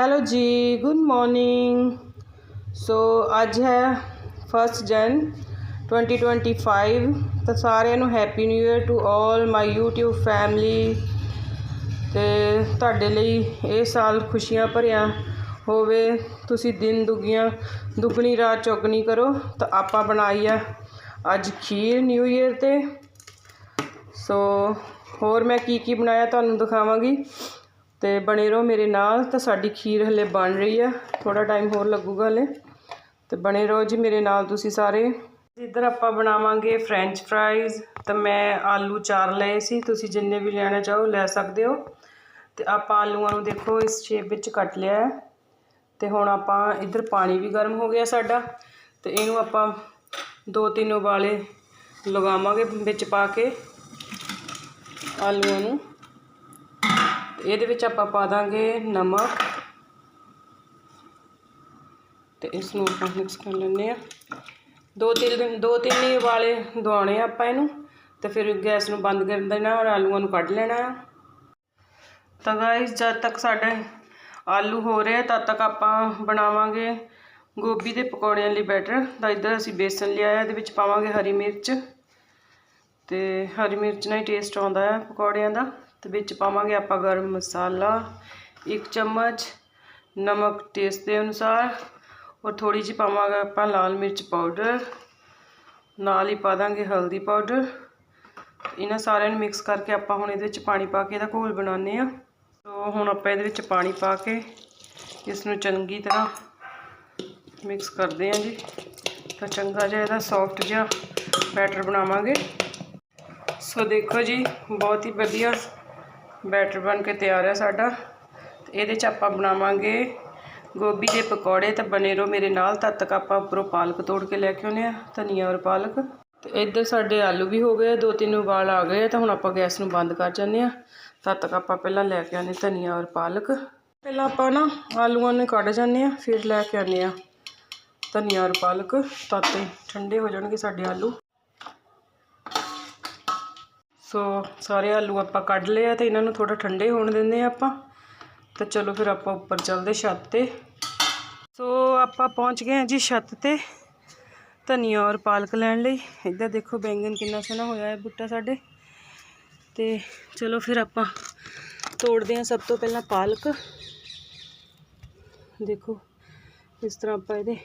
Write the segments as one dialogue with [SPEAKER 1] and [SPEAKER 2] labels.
[SPEAKER 1] Hello ਜੀ good morning so ਅੱਜ ਹੈ 1 ਜਨ 2025 ਤਾਂ ਸਾਰਿਆਂ ਨੂੰ happy new year to all my YouTube family ਤੇ ਤੁਹਾਡੇ ਲਈ ਇਹ ਸਾਲ ਖੁਸ਼ੀਆਂ ਭਰਿਆ ਹੋਵੇ। ਤੁਸੀਂ ਦਿਨ ਦੁਗੀਆਂ, ਦੁੱਗਣੀ ਰਾਤ ਚੌਗਣੀ ਕਰੋ। ਤਾਂ ਆਪਾਂ ਬਣਾਈ ਆ ਅੱਜ ਖੀਰ ਨਿਊ ਇਅਰ ਤੇ। ਸੋ ਹੋਰ ਮੈਂ ਕੀ ਕੀ ਬਣਾਇਆ ਤੁਹਾਨੂੰ ਦਿਖਾਵਾਂਗੀ। ਤੇ ਬਣੇ ਰਹੋ ਮੇਰੇ ਨਾਲ, ਤਾਂ ਸਾਡੀ ਖੀਰ ਹਲੇ ਬਣ ਰਹੀ ਆ। ਥੋੜਾ ਟਾਈਮ ਹੋਰ ਲੱਗੂਗਾ ਹਲੇ। ਤੇ ਬਣੇ ਰਹੋ ਜੀ ਮੇਰੇ ਨਾਲ ਤੁਸੀਂ ਸਾਰੇ। ਇੱਧਰ ਆਪਾਂ ਬਣਾਵਾਂਗੇ ਫ੍ਰੈਂਚ ਫਰਾਈਜ਼ ਤਾਂ ਮੈਂ ਆਲੂ ਚਾਰ ਲਏ ਸੀ, ਤੁਸੀਂ ਜਿੰਨੇ ਵੀ ਲੈਣਾ ਚਾਹੋ ਲੈ ਸਕਦੇ ਹੋ। ਤੇ ਆਪਾਂ ਆਲੂਆਂ ਨੂੰ ਦੇਖੋ, ਇਸ ਸ਼ੇਪ ਵਿੱਚ ਕੱਟ ਲਿਆ ਹੈ। ਤੇ ਹੁਣ ਆਪਾਂ ਇੱਧਰ ਪਾਣੀ ਵੀ ਗਰਮ ਹੋ ਗਿਆ ਸਾਡਾ। ਤੇ ਇਹਨੂੰ ਆਪਾਂ ਦੋ ਤਿੰਨ ਉਬਾਲੇ ਲਗਾਵਾਂਗੇ ਵਿੱਚ ਪਾ ਕੇ ਆਲੂਆਂ ਨੂੰ। ਇਹਦੇ ਵਿੱਚ ਆਪਾਂ ਪਾ ਦਾਂਗੇ ਨਮਕ। ਤੇ ਇਸ ਨੂੰ ਆਪਾਂ ਮਿਕਸ ਕਰ ਲੈਂਦੇ ਆ ਦੋ ਤਿੰਨ ਦਿਨ, ਦੋ ਤਿੰਨ ਹੀ ਉਬਾਲੇ ਦਵਾਉਣੇ ਆ ਆਪਾਂ ਇਹਨੂੰ। ਤੇ ਫਿਰ ਗੈਸ ਨੂੰ ਬੰਦ ਕਰ ਦੇਣਾ ਔਰ ਆਲੂਆਂ ਨੂੰ ਕੱਢ ਲੈਣਾ। ਆ ਤਾਂ ਗਾਇਸ ਜਦ ਤੱਕ ਸਾਡੇ ਆਲੂ ਹੋ ਰਹੇ ਤਦ ਤੱਕ ਆਪਾਂ ਬਣਾਵਾਂਗੇ ਗੋਭੀ ਦੇ ਪਕੌੜਿਆਂ ਲਈ ਬੈਟਰ। ਤਾਂ ਇੱਧਰ ਅਸੀਂ ਬੇਸਨ ਲਿਆ ਹੈ ਇਹਦੇ ਵਿੱਚ ਪਾਵਾਂਗੇ ਹਰੀ ਮਿਰਚ। ਤੇ ਹਰੀ ਮਿਰਚ ਨਾਲ ਹੀ ਟੇਸਟ ਆਉਂਦਾ ਹੈ ਪਕੌੜਿਆਂ ਦਾ। ਤੇ ਵਿੱਚ ਪਾਵਾਂਗੇ ਆਪਾਂ ਗਰਮ ਮਸਾਲਾ, ਇੱਕ ਚਮਚ ਨਮਕ ਟੇਸਟ ਦੇ ਅਨੁਸਾਰ, ਔਰ ਥੋੜੀ ਜਿਹੀ ਪਾਵਾਂਗੇ ਆਪਾਂ ਲਾਲ ਮਿਰਚ ਪਾਊਡਰ ਨਾਲ ਹੀ ਪਾ ਦਾਂਗੇ ਹਲਦੀ ਪਾਊਡਰ ਇਹਨਾਂ ਸਾਰਿਆਂ ਨੂੰ ਮਿਕਸ ਕਰਕੇ ਆਪਾਂ ਹੁਣ ਇਹਦੇ ਵਿੱਚ ਪਾਣੀ ਪਾ ਕੇ ਇਹਦਾ ਘੋਲ ਬਣਾਉਂਦੇ ਆ ਸੋ ਹੁਣ ਆਪਾਂ ਇਹਦੇ ਵਿੱਚ ਪਾਣੀ ਪਾ ਕੇ ਇਸ ਨੂੰ ਚੰਗੀ ਤਰ੍ਹਾਂ ਮਿਕਸ ਕਰਦੇ ਆ ਜੀ। ਤਾਂ ਚੰਗਾ ਜਿਹਾ ਇਹਦਾ ਸੌਫਟ ਜਿਹਾ ਬੈਟਰ ਬਣਾਵਾਂਗੇ। ਸੋ ਦੇਖੋ ਜੀ, ਬਹੁਤ ਹੀ ਵਧੀਆ ਬੈਟਰ ਬਣ ਕੇ ਤਿਆਰ ਹੈ ਸਾਡਾ। ਤੇ ਇਹਦੇ ਚ ਆਪਾਂ ਬਣਾਵਾਂਗੇ ਗੋਭੀ ਦੇ ਪਕੌੜੇ ਤਾਂ ਬਣੇ ਰਹੋ ਮੇਰੇ ਨਾਲ। ਤਦ ਤੱਕ ਆਪਾਂ ਉੱਪਰੋਂ ਪਾਲਕ ਤੋੜ ਕੇ ਲੈ ਕੇ ਆਉਨੇ ਆ, ਧਨੀਆ ਔਰ ਪਾਲਕ। ਤੇ ਇੱਧਰ ਸਾਡੇ ਆਲੂ ਵੀ ਹੋ ਗਏ ਦੋ ਤਿੰਨ ਉਬਾਲ ਆ ਗਏ ਤਾਂ ਹੁਣ ਆਪਾਂ ਗੈਸ ਨੂੰ ਬੰਦ ਕਰ ਜਾਂਦੇ ਆ। ਤਦ ਤੱਕ ਆਪਾਂ ਪਹਿਲਾਂ ਲੈ ਕੇ ਆਨੇ ਧਨੀਆ ਔਰ ਪਾਲਕ। ਪਹਿਲਾਂ ਆਪਾਂ ਨਾ ਆਲੂਆਂ ਨੂੰ ਕੱਢ ਜਾਂਦੇ ਆ, ਫਿਰ ਲੈ ਕੇ ਆਨੇ ਆ ਧਨੀਆ ਔਰ ਪਾਲਕ। ਤਦ ਤੇ ਠੰਡੇ ਹੋ ਜਾਣਗੇ ਸਾਡੇ ਆਲੂ। ਸੋ ਸਾਰੇ ਆਲੂ ਆਪਾਂ ਕੱਢ ਲਏ ਆ ਤੇ ਇਹਨਾਂ ਨੂੰ ਥੋੜਾ ਠੰਡੇ ਹੋਣ ਦਿੰਦੇ ਆ ਆਪਾਂ। ਤਾਂ ਚਲੋ ਫਿਰ ਆਪਾਂ ਉੱਪਰ ਚੱਲਦੇ ਛੱਤ ਤੇ। ਸੋ ਆਪਾਂ ਪਹੁੰਚ ਗਏ ਹਾਂ ਜੀ ਛੱਤ ਤੇ ਧਨੀਆ ਔਰ ਪਾਲਕ ਲੈਣ ਲਈ। ਇੱਧਰ ਦੇਖੋ ਬੈਂਗਨ ਕਿੰਨਾ ਸੋਹਣਾ ਹੋਇਆ ਹੈ ਬੂਟਾ ਸਾਡੇ। ਤੇ ਚਲੋ ਫਿਰ ਆਪਾਂ ਤੋੜਦੇ ਹਾਂ ਸਭ ਤੋਂ ਪਹਿਲਾਂ ਪਾਲਕ। ਦੇਖੋ ਇਸ ਤਰ੍ਹਾਂ ਆਪਾਂ ਇਹਦੇ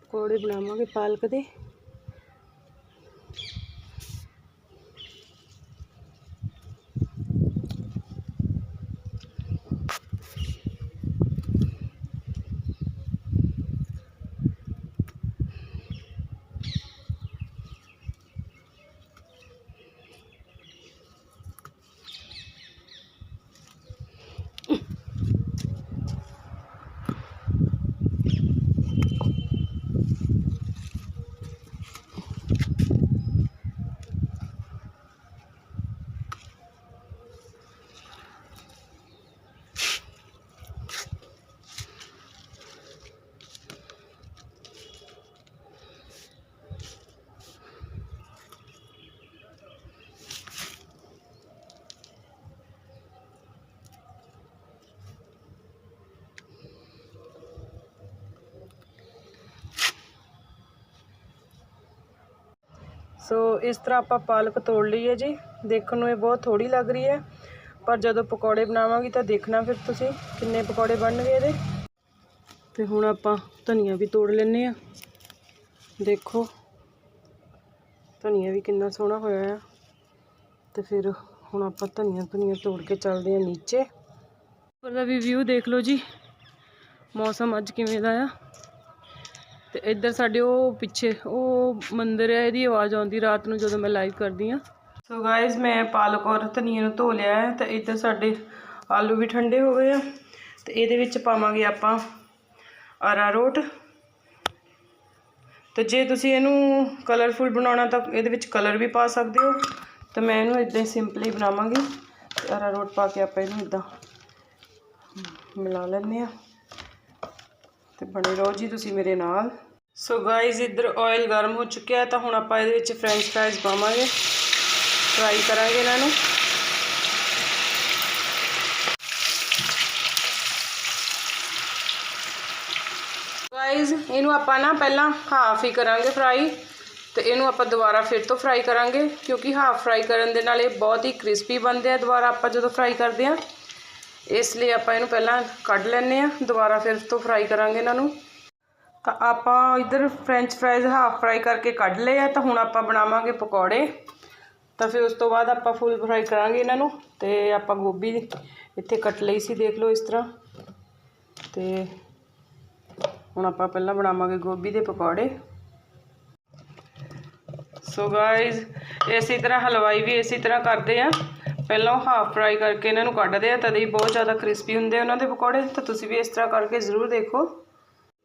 [SPEAKER 1] ਪਕੌੜੇ ਬਣਾਵਾਂਗੇ ਪਾਲਕ ਦੇ। ਸੋ ਇਸ ਤਰ੍ਹਾਂ ਆਪਾਂ ਪਾਲਕ ਤੋੜ ਲਈ ਹੈ ਜੀ। ਦੇਖਣ ਨੂੰ ਇਹ ਬਹੁਤ ਥੋੜੀ ਲੱਗ ਰਹੀ ਹੈ। ਪਰ ਜਦੋਂ ਪਕੌੜੇ ਬਣਾਵਾਂਗੀ ਤਾਂ ਦੇਖਣਾ ਫਿਰ ਤੁਸੀਂ ਕਿੰਨੇ ਪਕੌੜੇ ਬਣਨਗੇ ਇਹਦੇ। ਤੇ ਹੁਣ ਆਪਾਂ ਧਨੀਆ ਵੀ ਤੋੜ ਲੈਨੇ ਆ ਦੇਖੋ, ਧਨੀਆ ਵੀ ਕਿੰਨਾ ਸੋਹਣਾ ਹੋਇਆ ਆ। ਤੇ ਫਿਰ ਹੁਣ ਆਪਾਂ ਧਨੀਆ ਧਨੀਆ ਤੋੜ ਕੇ ਚੱਲਦੇ ਆ ਨੀਚੇ। ਉੱਪਰ ਦਾ ਵੀ ਵਿਊ ਦੇਖ ਲਓ ਜੀ। ਮੌਸਮ ਅੱਜ ਕਿਵੇਂ ਦਾ ਆ। ਤੇ ਇੱਧਰ ਸਾਡੇ ਉਹ ਪਿੱਛੇ, ਉਹ ਮੰਦਿਰ ਹੈ, ਇਹਦੀ ਆਵਾਜ਼ ਆਉਂਦੀ ਰਾਤ ਨੂੰ ਜਦੋਂ ਮੈਂ ਲਾਈਵ ਕਰਦੀ ਆ ਸੋ ਗਾਇਜ਼ ਮੈਂ ਪਾਲਕ ਔਰ ਧਨੀਆ ਨੂੰ ਧੋ ਲਿਆ ਹੈ ਤੇ ਇੱਧਰ ਸਾਡੇ ਆਲੂ ਵੀ ਠੰਡੇ ਹੋ ਗਏ ਆ। ਤੇ ਇਹਦੇ ਵਿੱਚ ਪਾਵਾਂਗੇ ਆਪਾਂ ਅਰਾਰੋਟ ਤੇ ਜੇ ਤੁਸੀਂ ਇਹਨੂੰ ਕਲਰਫੁਲ ਬਣਾਉਣਾ ਤਾਂ ਇਹਦੇ ਵਿੱਚ ਕਲਰ ਵੀ ਪਾ ਸਕਦੇ ਹੋ। ਤਾਂ ਮੈਂ ਇਹਨੂੰ ਇਦਾਂ ਹੀ ਸਿੰਪਲੀ ਬਣਾਵਾਂਗੀ। ਤੇ ਅਰਾਰੋਟ ਪਾ ਕੇ ਆਪਾਂ ਇਹਨੂੰ ਇਦਾਂ ਮਿਲਾ ਲੈਂਦੇ ਆ ਤੇ ਬਣੇ ਰਹੋ ਜੀ ਤੁਸੀਂ ਮੇਰੇ ਨਾਲ। ਸੋ ਗਾਇਜ਼ ਇੱਧਰ ਆਇਲ ਗਰਮ ਹੋ ਚੁੱਕਿਆ ਤਾਂ ਹੁਣ ਆਪਾਂ ਇਹਦੇ ਵਿੱਚ ਫ੍ਰੈਂਚ ਫ੍ਰਾਈਜ਼ ਪਾਵਾਂਗੇ। ਫਰਾਈ ਕਰਾਂਗੇ ਇਹਨਾਂ ਨੂੰ। ਗਾਇਜ਼ ਇਹਨੂੰ ਆਪਾਂ ਨਾ ਪਹਿਲਾਂ ਹਾਫ ਹੀ ਕਰਾਂਗੇ ਫਰਾਈ ਤੇ ਇਹਨੂੰ ਆਪਾਂ ਦੁਬਾਰਾ ਫਿਰ ਤੋਂ ਫਰਾਈ ਕਰਾਂਗੇ, ਕਿਉਂਕਿ ਹਾਫ ਫਰਾਈ ਕਰਨ ਦੇ ਨਾਲ ਇਹ ਬਹੁਤ ਹੀ ਕ੍ਰਿਸਪੀ ਬਣਦੇ ਆ, ਦੁਬਾਰਾ ਆਪਾਂ ਜਦੋਂ ਫਰਾਈ ਕਰਦੇ ਆ ਇਸ ਲਈ ਆਪਾਂ ਇਹਨੂੰ ਪਹਿਲਾਂ ਕੱਢ ਲੈਣੇ ਆ ਦੁਬਾਰਾ ਫਿਰ ਤੋਂ ਫਰਾਈ ਕਰਾਂਗੇ ਇਹਨਾਂ ਨੂੰ। ਤਾਂ ਆਪਾਂ ਇਧਰ ਫ੍ਰੈਂਚ ਫਰਾਈਜ਼ ਹਾਫ ਫਰਾਈ ਕਰਕੇ ਕੱਢ ਲਏ ਆ, ਤਾਂ ਹੁਣ ਆਪਾਂ ਬਣਾਵਾਂਗੇ ਪਕੌੜੇ। ਤਾਂ ਫਿਰ ਉਸ ਤੋਂ ਬਾਅਦ ਆਪਾਂ ਫੁੱਲ ਫਰਾਈ ਕਰਾਂਗੇ ਇਹਨਾਂ ਨੂੰ, ਤੇ ਆਪਾਂ ਗੋਭੀ ਇੱਥੇ ਕੱਟ ਲਈ ਸੀ, ਦੇਖ ਲਓ ਇਸ ਤਰ੍ਹਾਂ। ਤੇ ਹੁਣ ਆਪਾਂ ਪਹਿਲਾਂ ਬਣਾਵਾਂਗੇ ਗੋਭੀ ਦੇ ਪਕੌੜੇ। ਸੋ ਗਾਇਜ਼ ਇਸੇ ਤਰ੍ਹਾਂ ਹਲਵਾਈ ਵੀ ਇਸੇ ਤਰ੍ਹਾਂ ਕਰਦੇ ਆ। ਪਹਿਲਾਂ ਹਾਫ ਫਰਾਈ ਕਰਕੇ ਇਹਨਾਂ ਨੂੰ ਕੱਢਦੇ ਆ ਤਦ ਹੀ ਬਹੁਤ ਜ਼ਿਆਦਾ ਕ੍ਰਿਸਪੀ ਹੁੰਦੇ ਆ ਉਹਨਾਂ ਦੇ ਪਕੌੜੇ, ਤਾਂ ਤੁਸੀਂ ਵੀ ਇਸ ਤਰ੍ਹਾਂ ਕਰਕੇ ਜ਼ਰੂਰ ਦੇਖੋ।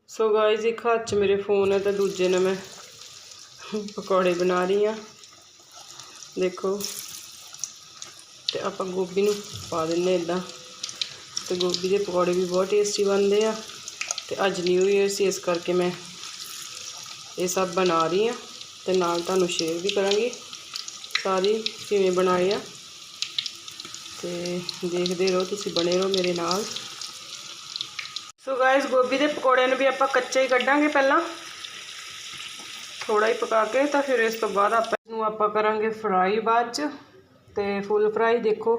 [SPEAKER 1] ਸੋ ਗਾਇਜ਼ ਇੱਕ ਹੱਥ 'ਚ ਮੇਰੇ ਫੋਨ ਹੈ ਤਾਂ ਦੂਜੇ ਨਾਲ ਮੈਂ ਪਕੌੜੇ ਬਣਾ ਰਹੀ ਆ ਦੇਖੋ, ਤੇ ਆਪਾਂ ਗੋਭੀ ਨੂੰ ਪਾ ਦਿੰਨੇ ਇਦਾਂ ਤੇ ਗੋਭੀ ਦੇ ਪਕੌੜੇ ਵੀ ਬਹੁਤ ਟੇਸਟੀ ਬਣਦੇ ਆ। ਤੇ ਅੱਜ ਨਿਊ ਇਅਰ ਸੀ, ਇਸ ਕਰਕੇ ਮੈਂ ਇਹ ਸਭ ਬਣਾ ਰਹੀ ਆ ਤੇ ਨਾਲ ਤੁਹਾਨੂੰ ਸ਼ੇਅਰ ਵੀ ਕਰਾਂਗੀ। ਸਾਰੀ ਕਿਵੇਂ ਬਣਾਏ ਆ। ਤੇ ਦੇਖਦੇ ਰਹੋ, ਤੁਸੀਂ ਬਣੇ ਰਹੋ ਮੇਰੇ ਨਾਲ। ਸੋ ਗਾਇਸ ਗੋਭੀ ਦੇ ਪਕੌੜਿਆਂ ਨੂੰ ਵੀ ਆਪਾਂ ਕੱਚਾ ਹੀ ਕੱਢਾਂਗੇ ਪਹਿਲਾਂ। ਥੋੜਾ ਹੀ ਪਕਾ ਕੇ, ਤਾਂ ਫਿਰ ਇਸ ਤੋਂ ਬਾਅਦ ਆਪਾਂ ਇਹਨੂੰ ਆਪਾਂ ਕਰਾਂਗੇ ਫਰਾਈ ਬਾਅਦ ਚ। ਤੇ ਫੁੱਲ ਫਰਾਈ ਦੇਖੋ,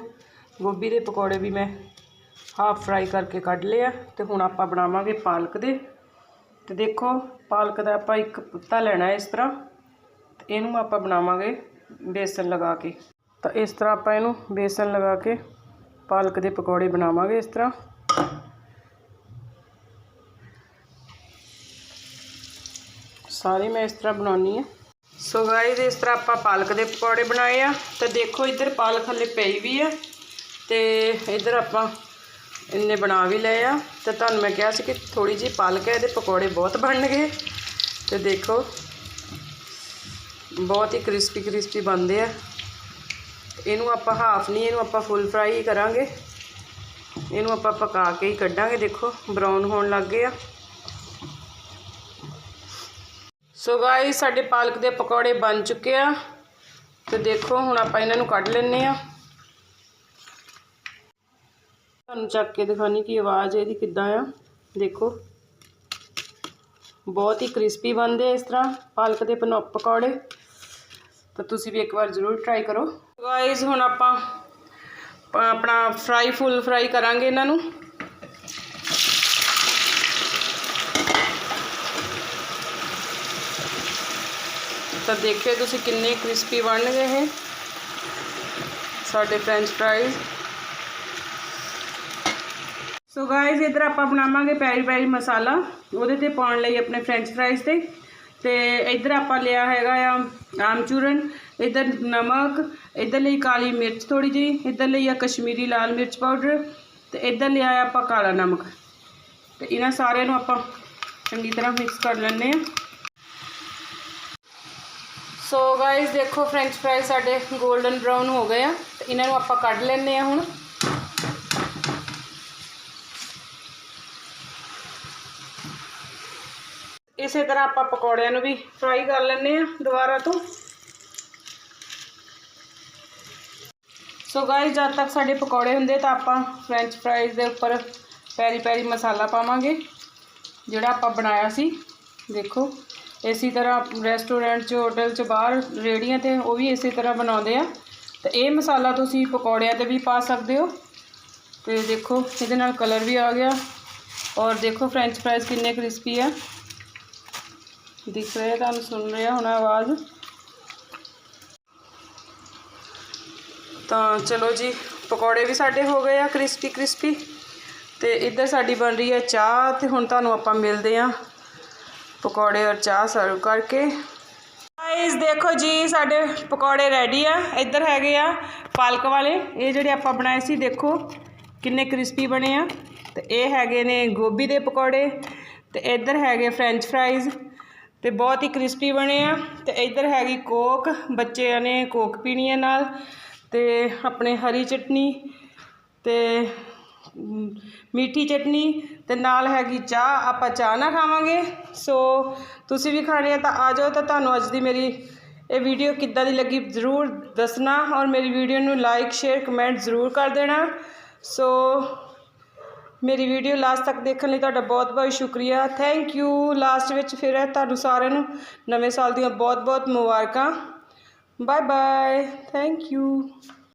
[SPEAKER 1] ਗੋਭੀ ਦੇ ਪਕੌੜੇ ਵੀ ਮੈਂ ਹਾਫ ਫਰਾਈ ਕਰਕੇ ਕੱਢ ਲਿਆ ਤੇ ਹੁਣ ਆਪਾਂ ਬਣਾਵਾਂਗੇ ਪਾਲਕ ਦੇ। ਤੇ ਦੇਖੋ, ਪਾਲਕ ਦਾ ਆਪਾਂ ਇੱਕ ਪੱਤਾ ਲੈਣਾ ਇਸ ਤਰ੍ਹਾਂ। ਤੇ ਇਹਨੂੰ ਆਪਾਂ ਬਣਾਵਾਂਗੇ ਬੇਸਨ ਲਗਾ ਕੇ। ਤਾਂ ਇਸ ਤਰ੍ਹਾਂ ਆਪਾਂ ਇਹਨੂੰ ਬੇਸਨ ਲਗਾ ਕੇ ਪਾਲਕ ਦੇ ਪਕੌੜੇ ਬਣਾਵਾਂਗੇ ਇਸ ਤਰ੍ਹਾਂ। ਸਾਰੇ ਮੈਂ ਇਸ ਤਰ੍ਹਾਂ ਬਣਾਉਣੀ ਆ। ਸੋ ਗਾਇਸ ਇਸ ਤਰ੍ਹਾਂ ਆਪਾਂ ਪਾਲਕ ਦੇ ਪਕੌੜੇ ਬਣਾਏ ਆ। ਤੇ ਦੇਖੋ ਇੱਧਰ ਪਾਲਕ ਹਲੇ ਪਈ ਵੀ ਆ। ਤੇ ਇੱਧਰ ਆਪਾਂ ਇੰਨੇ ਬਣਾ ਵੀ ਲਏ ਆ। ਤੇ ਤੁਹਾਨੂੰ ਮੈਂ ਕਿਹਾ ਸੀ ਕਿ ਥੋੜੀ ਜਿਹੀ ਪਾਲਕ ਹੈ ਇਹਦੇ ਪਕੌੜੇ ਬਹੁਤ ਬਣਨਗੇ। ਤੇ ਦੇਖੋ, ਬਹੁਤ ਹੀ ਕ੍ਰਿਸਪੀ ਕ੍ਰਿਸਪੀ ਬਣਦੇ ਆ। ਇਹਨੂੰ ਆਪਾਂ ਹਾਫ ਨਹੀਂ, ਇਹਨੂੰ ਆਪਾਂ ਫੁੱਲ ਫਰਾਈ ਕਰਾਂਗੇ। ਇਹਨੂੰ ਆਪਾਂ ਪਕਾ ਕੇ ਹੀ ਕੱਢਾਂਗੇ, ਦੇਖੋ ਬਰਾਊਨ ਹੋਣ ਲੱਗ ਗਏ ਆ। ਸੋ ਗਾਇਸ ਸਾਡੇ ਪਾਲਕ ਦੇ ਪਕੌੜੇ ਬਣ ਚੁੱਕੇ ਆ। ਤੇ ਦੇਖੋ, ਹੁਣ ਆਪਾਂ ਇਹਨਾਂ ਨੂੰ ਕੱਢ ਲੈਣੇ ਆ। ਤੁਹਾਨੂੰ ਚੱਕ ਕੇ ਦਿਖਾਣੀ ਕਿ ਆਵਾਜ਼ ਇਹਦੀ ਕਿੱਦਾਂ ਆ। ਦੇਖੋ, ਬਹੁਤ ਹੀ ਕ੍ਰਿਸਪੀ ਬਣਦੇ ਇਸ ਤਰ੍ਹਾਂ ਪਾਲਕ ਦੇ ਪਨੋ- ਪਕੌੜੇ। ਤਾਂ ਤੁਸੀਂ ਵੀ ਇੱਕ ਵਾਰ ਜ਼ਰੂਰ ਟਰਾਈ ਕਰੋ ਗਾਇਸ ਹੁਣ ਆਪਾਂ ਪ- ਆਪਣਾ ਫਰਾਈ ਫੁੱਲ ਫਰਾਈ ਕਰਾਂਗੇ ਇਹਨਾਂ ਨੂੰ ਤਾਂ ਦੇਖਿਓ ਤੁਸੀਂ ਕਿੰਨੇ ਕ੍ਰਿਸਪੀ ਬਣ ਗਏ ਇਹ ਸਾਡੇ ਫ੍ਰੈਂਚ ਫਰਾਈਜ਼ ਸੋ ਗਾਇਜ਼ ਇਧਰ ਆਪਾਂ ਬਣਾਵਾਂਗੇ ਪੈਰੀ ਪੈਰੀ ਮਸਾਲਾ ਉਹਦੇ ਤੇ ਪਾਉਣ ਲਈ ਆਪਣੇ ਫ੍ਰੈਂਚ ਫਰਾਈਜ਼ ਤੇ ਤੇ ਇਧਰ ਆਪਾਂ ਲਿਆ ਹੈਗਾ ਆ ਆਮਚੂਰਨ, ਇਧਰ ਨਮਕ, ਇਧਰ ਲਈ ਕਾਲੀ ਮਿਰਚ ਥੋੜੀ ਜਿਹੀ, ਇਧਰ ਲਈ ਆ ਕਸ਼ਮੀਰੀ ਲਾਲ ਮਿਰਚ ਪਾਊਡਰ ਤੇ ਇਧਰ ਲਿਆ ਆਪਾਂ ਕਾਲਾ ਨਮਕ। ਤੇ ਇਹਨਾਂ ਸਾਰਿਆਂ ਨੂੰ ਆਪਾਂ ਚੰਗੀ ਤਰ੍ਹਾਂ ਮਿਕਸ ਕਰ ਲੈਣੇ ਆ ਸੋ ਗਾਇਸ ਦੇਖੋ ਫ੍ਰੈਂਚ ਫਰਾਈ ਸਾਡੇ 골ਡਨ ਬ੍ਰਾਊਨ ਹੋ ਗਏ ਆ। ਤੇ ਇਹਨਾਂ ਨੂੰ ਆਪਾਂ ਕੱਢ ਲੈਣੇ ਆ ਹੁਣ। ਇਸੇ ਤਰ੍ਹਾਂ ਆਪਾਂ ਪਕੌੜਿਆਂ ਨੂੰ ਵੀ ਫਰਾਈ ਕਰ ਲੈਂਦੇ ਆ ਦੁਬਾਰਾ ਤੋਂ। ਸੋ ਗਾਇਸ ਜਦ ਤੱਕ ਸਾਡੇ ਪਕੌੜੇ ਹੁੰਦੇ ਤਾਂ ਆਪਾਂ ਫ੍ਰੈਂਚ ਫਰਾਈਜ਼ ਦੇ ਉੱਪਰ ਪੈਰੀ ਪੈਰੀ ਮਸਾਲਾ ਪਾਵਾਂਗੇ, ਜਿਹੜਾ ਆਪਾਂ ਬਣਾਇਆ ਸੀ। ਦੇਖੋ, ਇਸੇ ਤਰ੍ਹਾਂ ਰੈਸਟੋਰੈਂਟ 'ਚ ਹੋਟਲ 'ਚ ਬਾਹਰ ਰੇੜੀਆਂ ਤੇ ਉਹ ਵੀ ਇਸੇ ਤਰ੍ਹਾਂ ਬਣਾਉਂਦੇ ਆ। ਤੇ ਇਹ ਮਸਾਲਾ ਤੁਸੀਂ ਪਕੌੜਿਆਂ ਤੇ ਵੀ ਪਾ ਸਕਦੇ ਹੋ। ਤੇ ਦੇਖੋ, ਇਹਦੇ ਨਾਲ ਕਲਰ ਵੀ ਆ ਗਿਆ। ਔਰ ਦੇਖੋ ਫ੍ਰੈਂਚ ਫਰਾਈਜ਼ ਕਿੰਨੇ ਕ੍ਰਿਸਪੀ ਆ। ਦਿਖ ਰਿਹਾ ਤੁਹਾਨੂੰ ਸੁਣ ਰਿਹਾ ਹੋਣਾ ਆਵਾਜ਼। ਤਾਂ ਚਲੋ ਜੀ, ਪਕੌੜੇ ਵੀ ਸਾਡੇ ਹੋ ਗਏ ਆ ਕ੍ਰਿਸਪੀ ਕ੍ਰਿਸਪੀ। ਤੇ ਇੱਧਰ ਸਾਡੀ ਬਣ ਰਹੀ ਹੈ ਚਾਹ, ਤੇ ਹੁਣ ਤੁਹਾਨੂੰ ਆਪਾਂ ਮਿਲਦੇ ਆ ਪਕੌੜੇ ਔਰ ਚਾਹ ਸਰਵ ਕਰਕੇ। ਗਾਇਸ ਦੇਖੋ ਜੀ, ਸਾਡੇ ਪਕੌੜੇ ਰੈਡੀ ਆ। ਇੱਧਰ ਹੈਗੇ ਆ ਪਾਲਕ ਵਾਲੇ। ਇਹ ਜਿਹੜੇ ਆਪਾਂ ਬਣਾਏ ਸੀ, ਦੇਖੋ ਕਿੰਨੇ ਕ੍ਰਿਸਪੀ ਬਣੇ ਆ। ਤੇ ਇਹ ਹੈਗੇ ਨੇ ਗੋਭੀ ਦੇ ਪਕੌੜੇ। ਤੇ ਇੱਧਰ ਹੈਗੇ ਫ੍ਰੈਂਚ ਫਰਾਈਜ਼। ਤੇ ਬਹੁਤ ਹੀ ਕ੍ਰਿਸਪੀ ਬਣੇ ਆ ਤੇ ਇੱਧਰ ਹੈਗੀ ਕੋਕ, ਬੱਚਿਆਂ ਨੇ ਕੋਕ ਪੀਣੀ ਹੈ ਨਾਲ ਤੇ ਆਪਣੇ ਹਰੀ ਚਟਨੀ ਤੇ ਮੀਠੀ ਚਟਨੀ ਤੇ ਨਾਲ ਹੈਗੀ ਚਾਹ, ਆਪਾਂ ਚਾਹ ਨਾ ਖਾਵਾਂਗੇ। ਸੋ ਤੁਸੀਂ ਵੀ ਖਾਣੀ ਆ ਤਾਂ ਆ ਜਾਓ ਤਾਂ ਤੁਹਾਨੂੰ ਅੱਜ ਦੀ ਮੇਰੀ ਇਹ ਵੀਡੀਓ ਕਿੱਦਾਂ ਦੀ ਲੱਗੀ ਜ਼ਰੂਰ ਦੱਸਣਾ ਔਰ ਮੇਰੀ ਵੀਡੀਓ ਨੂੰ ਲਾਈਕ ਸ਼ੇਅਰ ਕਮੈਂਟ ਜ਼ਰੂਰ ਕਰ ਦੇਣਾ। ਸੋ ਮੇਰੀ ਵੀਡੀਓ ਲਾਸਟ ਤੱਕ ਦੇਖਣ ਲਈ ਤੁਹਾਡਾ ਬਹੁਤ-ਬਹੁਤ ਸ਼ੁਕਰੀਆ। ਥੈਂਕ ਯੂ ਲਾਸਟ ਵਿੱਚ ਫਿਰ ਤੁਹਾਨੂੰ ਸਾਰਿਆਂ ਨੂੰ ਨਵੇਂ ਸਾਲ ਦੀਆਂ ਬਹੁਤ-ਬਹੁਤ ਮੁਬਾਰਕਾਂ। Bye bye thank you